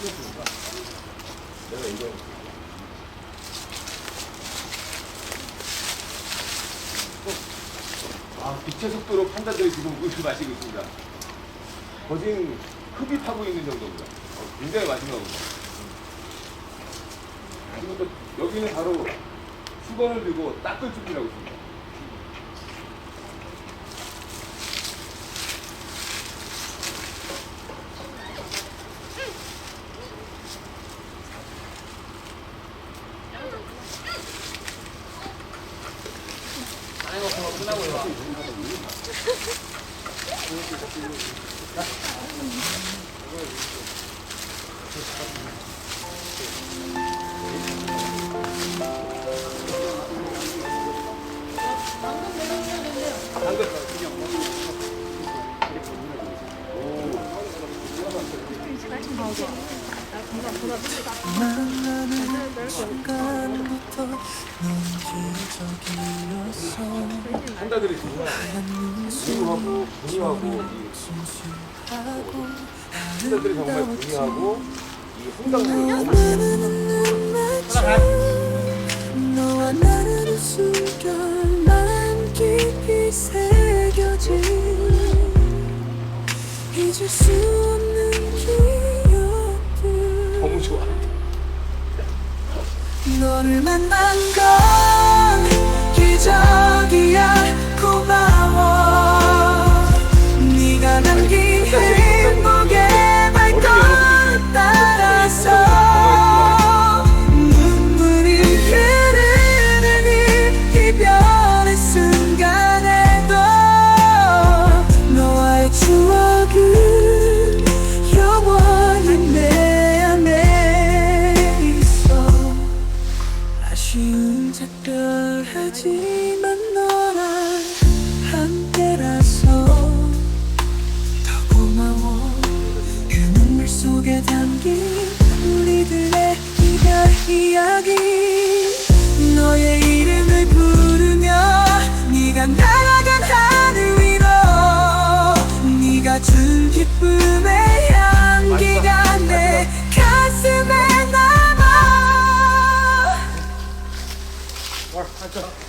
一二。아, 빛의 속도로 판자들이 지금 물을 마시고 있습니다. 거진 흡입 하고 있는 정도입니다. 어, 굉장히 맛있나 보다. 지금 또 여기는 바로 수건을 들고 닦을 준비를 하고 있습니다. 만나는 순간 판자들이 지금 분유하고 분유하고 이 판자들이 정말 분유하고 이 홍당무를 너무 너무 좋아. 너를 만난 건 기 이야기 너의 이름을 부르며 네가 날아간 하늘 위로 네가 준 기쁨의 향기가 내 가슴에 남아.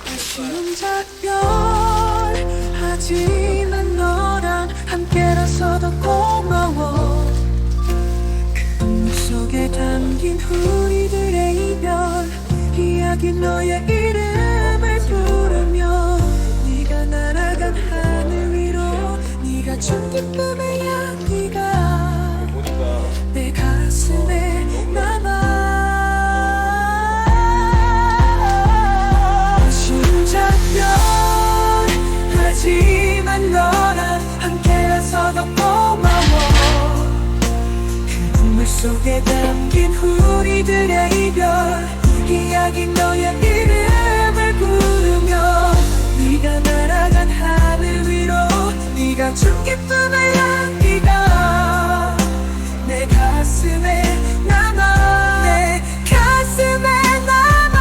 아쉬운 작별 하지만 너랑 함께라서 더 고마워. 그 속에 담긴 이야기 너의 이름을 부르며 네가 날아간 하늘 위로 네가 준 기쁨의 향기가 내 가슴에 남아. 심장별 하지만 너랑 함께라서 더 고마워. 그 눈물 속에 담긴 우리들의 이별 기약인 너의 이름을 부르며 네가 날아간 하늘 위로 네가 준 기쁨의 향기가 내 가슴에 남아. 내 가슴에 남아.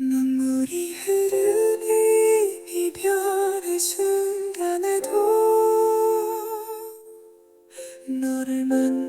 눈물이 흐르는 이별의 순간에도 너를 만